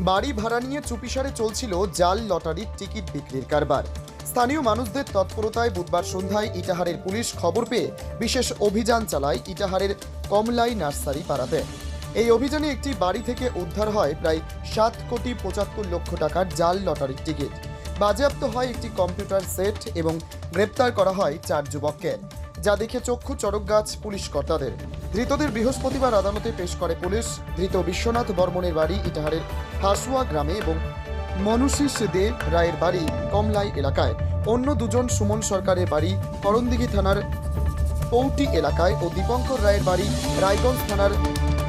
বাড়ি ভাড়া নিয়ে চুপিসারে চলছিল জাল লটারির টিকিট বিক্রির কারবার। স্থানীয় মানুষদের তৎপরতায় বুধবার সন্ধ্যায় ইটাহারের পুলিশ খবর পেয়ে বিশেষ অভিযান চালায় ইটাহারের কমলাই নার্সারি পাড়াতে। এই অভিযানে একটি বাড়ি থেকে উদ্ধার হয় প্রায় সাত কোটি পঁচাত্তর লক্ষ টাকার জাল লটারির টিকিট। বাজেয়াপ্ত হয় একটি কম্পিউটার সেট এবং গ্রেপ্তার করা হয় চার যুবককে। যা দেখে চক্ষু চড়ক গাছ পুলিশ কর্তাদের। ধৃতদের বৃহস্পতিবার আদালতে পেশ করে পুলিশ। ধৃত বিশ্বনাথ বর্মনের বাড়ি ইটাহারের হাসুয়া গ্রামে এবং মনুষিস দে রায়ের বাড়ি কমলাই এলাকায়। অন্য দুজন সুমন সরকারের বাড়ি করণদিঘি থানার পৌটি এলাকায় ও দীপঙ্কর রায়ের বাড়ি রায়গঞ্জ থানার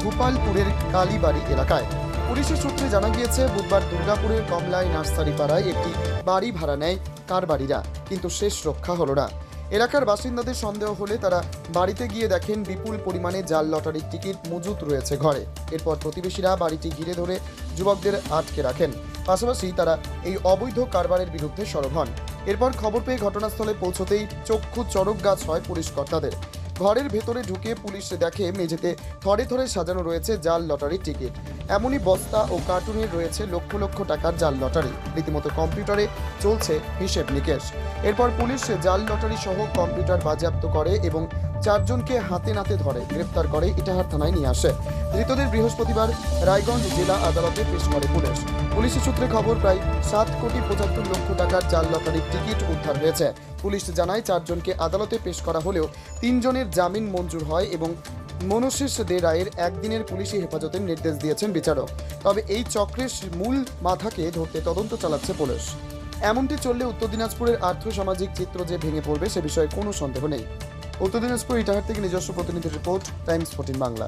গোপালপুরের কালীবাড়ি এলাকায়। পুলিশের সূত্রে জানা গিয়েছে, বুধবার দুর্গাপুরের কমলাই নার্সারি পাড়ায় একটি বাড়ি ভাড়া নেয় কারবাড়িরা কিন্তু শেষ রক্ষা হলো না। এলাকার বাসিন্দাদের সন্দেহ হলে তারা বাড়িতে গিয়ে দেখেন বিপুল পরিমাণে জাল লটারির টিকিট মজুত রয়েছে ঘরে। এরপর প্রতিবেশীরা বাড়িটি ঘিরে ধরে যুবকদের আটকে রাখেন। পাশাপাশি তারা এই অবৈধ কারবারের বিরুদ্ধে সরব হন। এরপর খবর পেয়ে ঘটনাস্থলে পৌঁছতেই চক্ষু চড়ক গাছ হয় পুলিশ কর্তাদের ঘরের ভেতরে ঢুকে পুলিশ দেখে মেঝেতে থরে থরে সাজানো রয়েছে জাল লটারির টিকিট। এমনই বস্তা ও কার্টুনের রয়েছে লক্ষ লক্ষ টাকার জাল লটারি। রীতিমতো কম্পিউটারে চলছে হিসেব নিকেশ। এরপর পুলিশ জাল লটারি সহ কম্পিউটার বাজেয়াপ্ত করে এবং চারজনকে হাতে নাতে ধরে, গ্রেপ্তার করে ইটাহার থানায় নিয়ে আসে। ধৃতদের বৃহস্পতিবার রায়গঞ্জ জেলা আদালতে পেশ করে পুলিশ। পুলিশের সূত্রে খবর, প্রায় সাত কোটি পঁচাত্তর লক্ষ টাকার জাল লটারির টিকিট উদ্ধার হয়েছে। পুলিশ জানায়, চারজনকে আদালতে পেশ করা হলেও তিনজনের জামিন মঞ্জুর হয় এবং মনশিস দে রায়ের একদিনের পুলিশি হেফাজতের নির্দেশ দিয়েছেন বিচারক। তবে এই চক্রের মূল মাথাকে ধরতে তদন্ত চালাচ্ছে পুলিশ। এমনটি চললে উত্তর দিনাজপুরের আর্থসামাজিক চিত্র যে ভেঙে পড়বে সে বিষয়ে কোনো সন্দেহ নেই। উত্তর দিনাজপুর ইটাহার থেকে নিজস্ব প্রতিনিধি রিপোর্ট, টাইমস ফোর্টিন বাংলা।